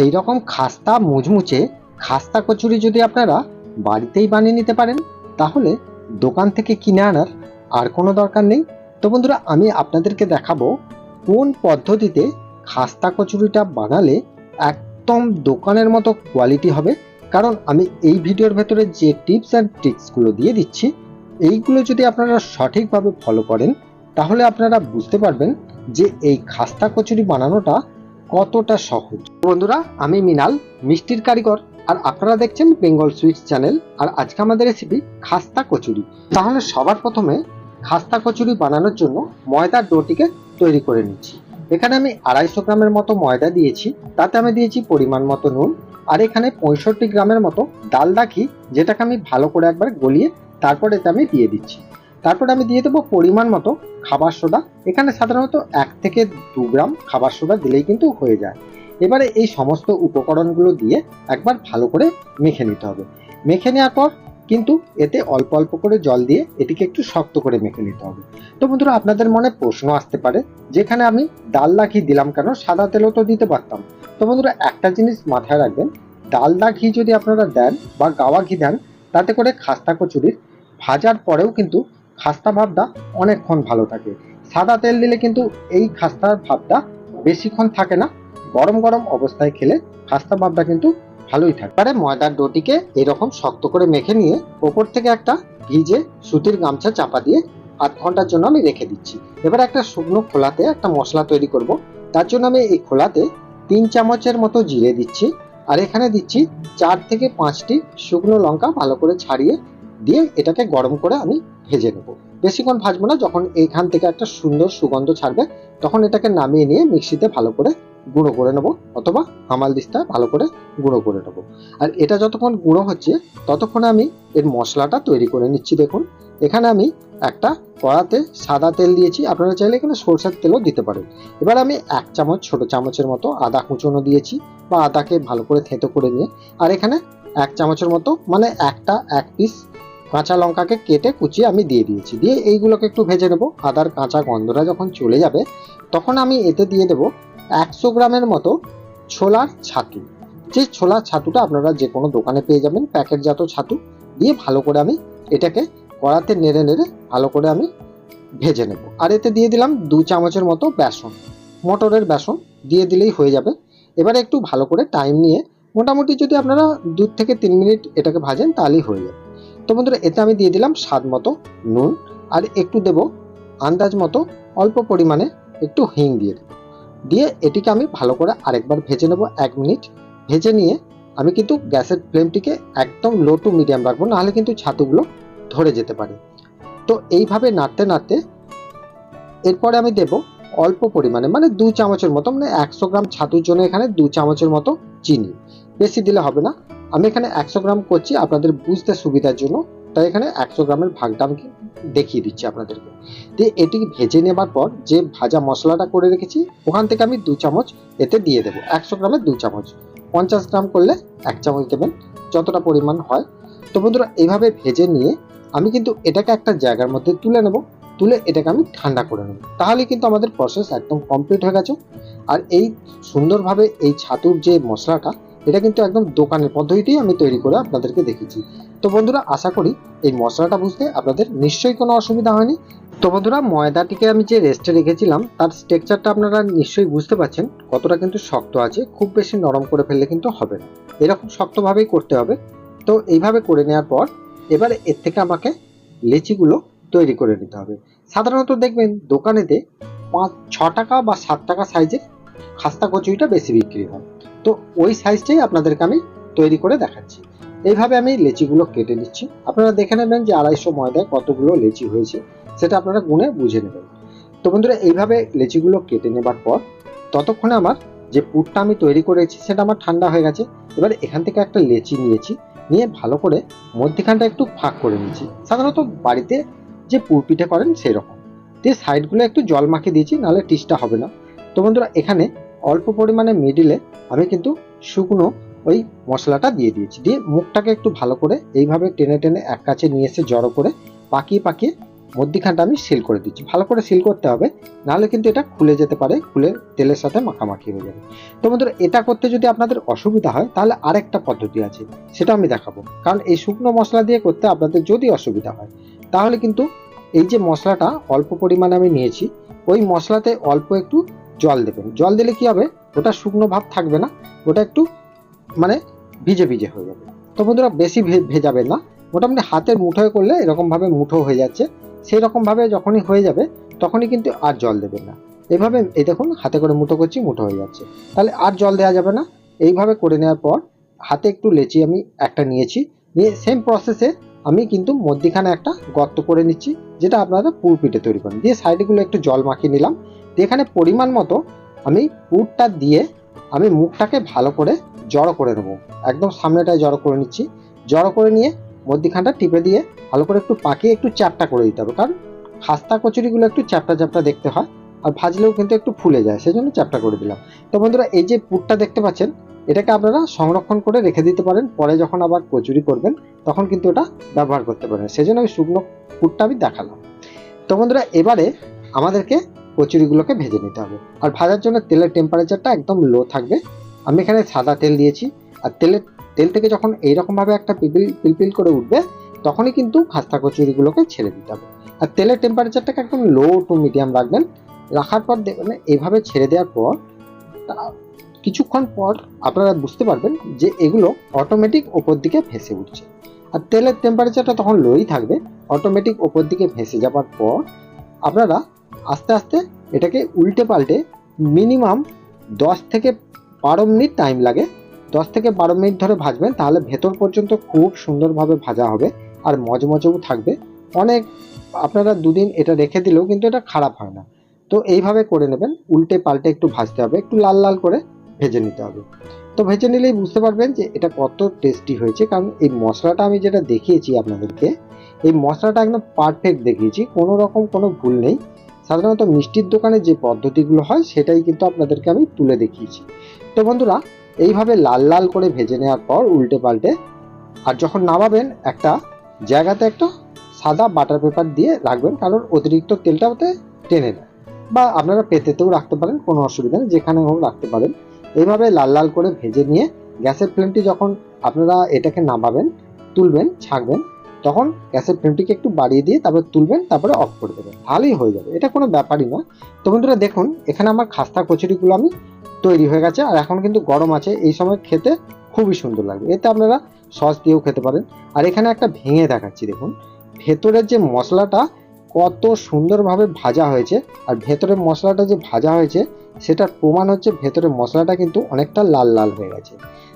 এই রকম খাস্তা মুচমুচে খাস্তা কচুরি যদি আপনারা বাড়িতেই বানিয়ে নিতে পারেন, তাহলে দোকান থেকে কিনে আনার আর কোনো দরকার নেই। তো বন্ধুরা, আমি আপনাদেরকে দেখাবো কোন পদ্ধতিতে খাস্তা কচুরিটা বানালে একদম দোকানের মতো কোয়ালিটি হবে। কারণ আমি এই ভিডিওর ভেতরে যে টিপস অ্যান্ড ট্রিক্সগুলো দিয়ে দিচ্ছি, এইগুলো যদি আপনারা সঠিকভাবে ফলো করেন, তাহলে আপনারা বুঝতে পারবেন যে এই খাস্তা কচুরি বানানোটা কতটা সহজ। বন্ধুরা, আমি মিনাল, মিষ্টির কারিগর, আর আপনারা দেখছেন বেঙ্গল সুইটস চ্যানেল, আর আজকে আমাদের রেসিপি খাস্তা কচুরি। তাহলে সবার প্রথমে খাস্তা কচুরি বানানোর জন্য ময়দার ডোটিকে তৈরি করে নিচ্ছি। এখানে আমি আড়াইশো গ্রামের মতো ময়দা দিয়েছি, তাতে আমি দিয়েছি পরিমাণ মতো নুন, আর এখানে পঁয়ষট্টি গ্রামের মতো ডাল দাখি যেটাকে আমি ভালো করে একবার গলিয়ে তারপর এতে আমি দিয়ে দিচ্ছি। তারপর আমি দিয়ে দেবো পরিমাণ মতো খাবার সোডা। এখানে সাধারণত এক থেকে দু গ্রাম খাবার সোডা দিলেই কিন্তু হয়ে যায়। এবারে এই সমস্ত উপকরণগুলো দিয়ে একবার ভালো করে মেখে নিতে হবে। মেখে নেওয়ার পর কিন্তু এতে অল্প অল্প করে জল দিয়ে এটিকে একটু শক্ত করে মেখে নিতে হবে। তো বন্ধুরা, আপনাদের মনে প্রশ্ন আসতে পারে, যেখানে আমি ডাল ঘি দিলাম কেন? সাদা তেলও তো দিতে পারতাম। তো বন্ধুরা, একটা জিনিস মাথায় রাখবেন ডালদা ঘি যদি আপনারা দেন বা গাওয়া ঘি দেন, তাতে করে খাস্তা কচুরির ভাজার পরেও কিন্তু খাস্তা ভাবটা অনেকক্ষণ ভালো থাকে। সাদা তেল দিলে কিন্তু এই খাস্তার ভাবটা বেশিক্ষণ থাকে না, গরম গরম অবস্থায় খেলে খাস্তা ভাবটা কিন্তু ভালোই থাকে। এবারে ময়দার ডোটিকে এরকম শক্ত করে মেখে নিয়ে ওপর থেকে একটা ভিজে সুতির গামছা চাপা দিয়ে আধ ঘণ্টার জন্য আমি রেখে দিচ্ছি। এবার একটা শুকনো খোলাতে একটা মশলা তৈরি করব। তার জন্য আমি এই খোলাতে তিন চামচের মতো জিরে দিচ্ছি। আর এখানে দিচ্ছি চার থেকে পাঁচটি শুকনো লঙ্কা ভালো করে ছাড়িয়ে দিয়ে এটাকে গরম করে আমি ভেজে নেব। বেশিক্ষণ ভাজবো না, যখন এখান থেকে একটা সুন্দর সুগন্ধ ছাড়বে, তখন এটাকে নামিয়ে নিয়ে মিক্সিতে ভালো করে গুঁড়ো করে নেব, অথবা হামাল দিস্তা ভালো করে গুঁড়ো করে নেব। আর এটা যতক্ষণ গুঁড়ো হচ্ছে, ততক্ষণে আমি এর মশলাটা তৈরি করে নিচ্ছি। দেখুন, এখানে আমি একটা কড়াতে সাদা তেল দিয়েছি, আপনারা চাইলে এখানে সরষের তেলও দিতে পারেন। এবার আমি এক চামচ, ছোট চামচের মতো আদা কুচনো দিয়েছি, বা আদাকে ভালো করে থেঁতো করে নিয়ে, আর এখানে এক চামচের মতো মানে একটা, এক পিস কাঁচা লঙ্কাকে কেটে কুচিয়ে আমি দিয়ে দিয়েছি। দিয়ে এইগুলোকে একটু ভেজে নেব। আদার কাঁচা গন্ধটা যখন চলে যাবে, তখন আমি এতে দিয়ে দেবো একশো গ্রামের মতো ছোলার ছাতু। যে ছোলার ছাতুটা আপনারা যে কোনো দোকানে পেয়ে যাবেন, প্যাকেটজাত ছাতু। দিয়ে ভালো করে আমি এটাকে কড়াতে নেড়ে নেড়ে ভালো করে আমি ভেজে নেব। আর এতে দিয়ে দিলাম দু চামচের মতো বেসন। মটরের বেসন দিয়ে দিলেই হয়ে যাবে। এবারে একটু ভালো করে টাইম নিয়ে মোটামুটি যদি আপনারা দু থেকে তিন মিনিট এটাকে ভাজেন, তাহলেই হয়ে যাবে। তো বন্ধুরা, এতে আমি দিয়ে দিলাম স্বাদ মতো নুন আর একটু দেব আন্দাজ মতো অল্প পরিমাণে একটু হিং দিয়ে দেবো। দিয়ে এটিকে আমি ভালো করে আরেকবার ভেজে নেব এক মিনিট। ভেজে নিয়ে আমি কিন্তু গ্যাসের ফ্লেমটিকে একদম লো টু মিডিয়াম রাখব, নাহলে কিন্তু ছাতুগুলো ধরে যেতে পারে। তো এইভাবে নাড়তে নাড়তে এরপরে আমি দেব অল্প পরিমাণে মানে দু চামচের মতো মানে একশো গ্রাম ছাতুর জন্য এখানে দু চামচের মতো চিনি। বেশি দিলে হবে না আমি এখানে একশো গ্রাম করছি, আপনাদের বুঝতে সুবিধার জন্য। তাই এখানে একশো গ্রামের ভাগটা আমি দেখিয়ে দিচ্ছি আপনাদেরকে। দিয়ে এটি ভেজে নেবার পর যে ভাজা মশলাটা করে রেখেছি, ওখান থেকে আমি দু চামচ এতে দিয়ে দেবো। একশো গ্রামের দু চামচ। পঞ্চাশ গ্রাম করলে এক চামচ দেবেন, যতটা পরিমাণ হয়। তো বন্ধুরা এইভাবে ভেজে নিয়ে আমি কিন্তু এটাকে একটা জায়গার মধ্যে তুলে নেব। তুলে এটাকে আমি ঠান্ডা করে নেব। তাহলে কিন্তু আমাদের প্রসেস একদম কমপ্লিট হয়ে গেছে। আর এই সুন্দরভাবে এই ছাতুর যে মশলাটা এটা কিন্তু একদম দোকানের পদ্ধতিতেই আমি তৈরি করে আপনাদেরকে দেখেছি। তো বন্ধুরা, আশা করি এই মশলাটা বুঝতে আপনাদের নিশ্চয়ই কোনো অসুবিধা হয়নি। তো বন্ধুরা, ময়দাটিকে আমি যে রেস্টে রেখেছিলাম, তার স্ট্রাকচারটা আপনারা নিশ্চয়ই বুঝতে পারছেন, কতটা কিন্তু শক্ত আছে, খুব বেশি নরম করে ফেললে কিন্তু হবে না। এরকম শক্তভাবেই করতে হবে। তো এইভাবে করে নেওয়ার পর, এবারে এর থেকে আমাকে লেচিগুলো তৈরি করে নিতে হবে। সাধারণত দেখবেন, দোকানেতে পাঁচ, ছ টাকা বা সাত টাকা সাইজের খাস্তা কচুরিটা বেশি বিক্রি হয়। তো ওই সাইজটাই আপনাদেরকে আমি তৈরি করে দেখাচ্ছি। এইভাবে আমি লেচিগুলো কেটে নিচ্ছি। আপনারা দেখে নেবেন যে আড়াইশো ময়দায় কতগুলো লেচি হয়েছে, সেটা আপনারা গুনে বুঝে নেবেন। তো বন্ধুরা, এইভাবে লেচিগুলো কেটে নেবার পর ততক্ষণে আমার যে পুরটা আমি তৈরি করেছি, সেটা আমার ঠান্ডা হয়ে গেছে। এবার এখান থেকে একটা লেচি নিয়েছি, নিয়ে ভালো করে মধ্যখানটা একটু ফাঁক করে নিয়েছি। সাধারণত বাড়িতে যে পুর পিঠে করেন সেই রকম দিয়ে সাইডগুলো একটু জল মাখিয়ে দিয়েছি, নাহলে টিসটা হবে না। তো বন্ধুরা, এখানে অল্প পরিমাণে মিডিলে আমি কিন্তু শুকনো ওই মশলাটা দিয়ে দিয়েছি। দিয়ে মুখটাকে একটু ভালো করে এইভাবে টেনে টেনে এক কাছে নিয়ে এসে জড়ো করে পাকিয়ে পাকিয়ে মধ্যিখানটা আমি সিল করে দিচ্ছি। ভালো করে সিল করতে হবে, নাহলে কিন্তু এটা খুলে যেতে পারে, খুলে তেলের সাথে মাখামাখি হয়ে যাবে। তো বন্ধুরা, এটা করতে যদি আপনাদের অসুবিধা হয়, তাহলে আরেকটা পদ্ধতি আছে, সেটা আমি দেখাবো। কারণ এই শুকনো মশলা দিয়ে করতে আপনাদের যদি অসুবিধা হয়, তাহলে কিন্তু এই যে মশলাটা অল্প পরিমাণে আমি নিয়েছি, ওই মশলাতে অল্প একটু জল দেবেন জল দিলে কি হবে? ওটা শুকনো ভাব থাকবে না ওটা একটু মানে ভিজে ভিজে হয়ে যাবে। তো বন্ধুরা, বেশি ভেজাবেন না। মোটামুটি হাতের মুঠোয় করলে এরকম ভাবে মুঠো হয়ে যাচ্ছে। সেই রকম ভাবে যখনই হয়ে যাবে, তখনই কিন্তু আর জল দেবেন না। এভাবে, এই দেখুন, হাতে করে মুঠো করছি, মুঠো হয়ে যাচ্ছে। তাহলে আর জল দেওয়া যাবে না। এইভাবে করে নেওয়ার পর হাতে একটু লেচি আমি একটা নিয়েছি। নিয়ে সেম প্রসেসে আমি কিন্তু মধ্যিখানে একটা গর্ত করে নিচ্ছি। যেটা আপনারা পুর পিঠে তৈরি করেন। দিয়ে সাইডগুলো একটু জল মাখিয়ে নিলাম। এখানে পরিমাণ মতো আমি পুরটা দিয়ে আমি মুখটাকে ভালো করে জড়ো করে নেব। একদম সামনেটায় জড়ো করে নিচ্ছি। জড়ো করে নিয়ে মধ্যিখানটা টিপে দিয়ে ভালো করে একটু পাকিয়ে একটু চ্যাপটা করে দিতে হবে। কারণ খাস্তা কচুরিগুলো একটু চ্যাপটা চ্যাপটা দেখতে হয় আর ভাজলেও কিন্তু একটু ফুলে যায়। সেজন্য চ্যাপটা করে দিলাম। তো বন্ধুরা, এই যে পুরটা দেখতে পাচ্ছেন এটাকে আপনারা সংরক্ষণ করে রেখে দিতে পারেন, পরে যখন আবার কচুরি করবেন, তখন কিন্তু ওটা ব্যবহার করতে পারেন। সেজন্য আমি শুকনো কুটটা আমি দেখালাম। তো বন্ধুরা, এবারে আমাদেরকে কচুরিগুলোকে ভেজে নিতে হবে। আর ভাজার জন্য তেলের টেম্পারেচারটা একদম লো থাকবে। আমি এখানে সাদা তেল দিয়েছি। আর তেলের, তেল থেকে যখন এইরকমভাবে একটা পিপিল, পিলপিল করে উঠবে, তখনই কিন্তু খাস্তা কচুরিগুলোকে ছেড়ে দিতে হবে। আর তেলের টেম্পারেচারটাকে একদম লো টু মিডিয়াম রাখবেন। রাখার পর দেখবেন এইভাবে ছেড়ে দেওয়ার পর কিছুক্ষণ পর আপনারা বুঝতে পারবেন যে এগুলো অটোমেটিক ওপর দিকে ভেসে উঠছে। আর তেলের টেম্পারেচারটা তখন লোই থাকবে। অটোমেটিক ওপর দিকে ভেসে যাওয়ার পর আপনারা আস্তে আস্তে এটাকে উল্টে পাল্টে মিনিমাম দশ থেকে বারো মিনিট টাইম লাগে। দশ থেকে বারো মিনিট ধরে ভাজবেন, তাহলে ভেতর পর্যন্ত খুব সুন্দরভাবে ভাজা হবে আর মজমজও থাকবে। অনেক আপনারা দুদিন এটা রেখে দিলেও কিন্তু এটা খারাপ হয় না। তো এইভাবে করে নেবেন, উল্টে পাল্টে একটু ভাজতে হবে, একটু লাল লাল করে ভেজে নিতে হবে। তো ভেজে নিলেই বুঝতে পারবেন যে এটা কত টেস্টি হয়েছে। কারণ এই মশলাটা আমি যেটা দেখিয়েছি আপনাদেরকে, এই মশলাটা একদম পারফেক্ট দেখিয়েছি। কোনো রকম কোনো ভুল নেই। সাধারণত মিষ্টির দোকানে যে পদ্ধতিগুলো হয়, সেটাই কিন্তু আপনাদেরকে আমি তুলে দেখিয়েছি। তো বন্ধুরা, এইভাবে লাল লাল করে ভেজে নেওয়ার পর উল্টে পাল্টে, আর যখন নামাবেন, একটা জায়গাতে একটা সাদা বাটার পেপার দিয়ে রাখবেন। কারণ অতিরিক্ত তেলটা ওতে টেনে নেয়। বা আপনারা পেতেতেও রাখতে পারেন, কোনো অসুবিধা নেই। যেখানে হোক রাখতে পারেন। এইভাবে লাল লাল করে ভেজে নিয়ে গ্যাসের ফ্লেমটি যখন আপনারা এটাকে নামাবেন, তুলবেন, ছাঁকবেন, তখন গ্যাসের ফ্লেমটিকে একটু বাড়িয়ে দিয়ে তারপরে তুলবেন, তারপরে অফ করে দেবেন। তাহলেই হয়ে যাবে। এটা কোনো ব্যাপারই না। তো বন্ধুরা দেখুন, এখানে আমার খাস্তা কচুরিগুলো আমি তৈরি হয়ে গেছে, আর এখন কিন্তু গরম আছে, এই সময় খেতে খুবই সুন্দর লাগবে। এতে আপনারা সস দিয়েও খেতে পারেন। আর এখানে একটা ভেঙে দেখাচ্ছি, দেখুন। ভেতরের যে মশলাটা কত সুন্দরভাবে ভাজা হয়েছে আর ভেতরের মশলাটা যে ভাজা হয়েছে, সেটার প্রমাণ হচ্ছে ভেতরের মশলাটা কিন্তু অনেকটা লাল লাল হয়ে গেছে।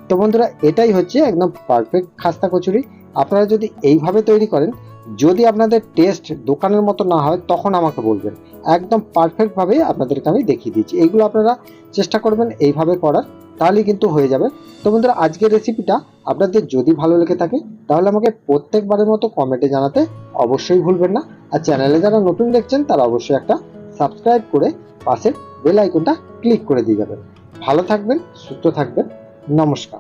তো বন্ধুরা, এটাই হচ্ছে একদম পারফেক্ট খাস্তা কচুরি। আপনারা যদি এইভাবে তৈরি করেন, যদি আপনাদের টেস্ট দোকানের মতো না হয়, তখন আমাকে বলবেন। একদম পারফেক্টভাবে আপনাদেরকে আমি দেখিয়ে দিচ্ছি। এইগুলো আপনারা চেষ্টা করবেন এইভাবে করার, তাহলেই কিন্তু হয়ে যাবে। তো বন্ধুরা, আজকের রেসিপিটা আপনাদের যদি ভালো লেগে থাকে, তাহলে আমাকে প্রত্যেকবারের মতো কমেন্টে জানাতে অবশ্যই ভুলবেন না। আর চ্যানেলে যারা নতুন দেখছেন, তারা অবশ্যই একটা সাবস্ক্রাইব করে পাশের বেল আইকনটা ক্লিক করে দিয়ে যাবেন। ভালো থাকবেন, সুস্থ থাকবেন। নমস্কার।